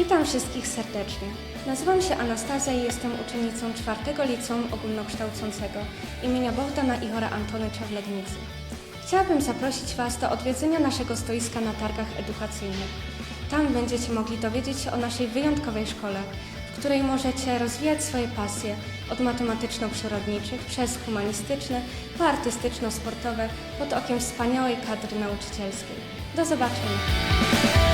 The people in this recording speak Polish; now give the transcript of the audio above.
Witam wszystkich serdecznie. Nazywam się Anastazja i jestem uczennicą czwartego liceum ogólnokształcącego imienia Bogdana Ihora Antonycza w Legnicy. Chciałabym zaprosić Was do odwiedzenia naszego stoiska na targach edukacyjnych. Tam będziecie mogli dowiedzieć się o naszej wyjątkowej szkole, w której możecie rozwijać swoje pasje od matematyczno-przyrodniczych przez humanistyczne po artystyczno-sportowe pod okiem wspaniałej kadry nauczycielskiej. Do zobaczenia!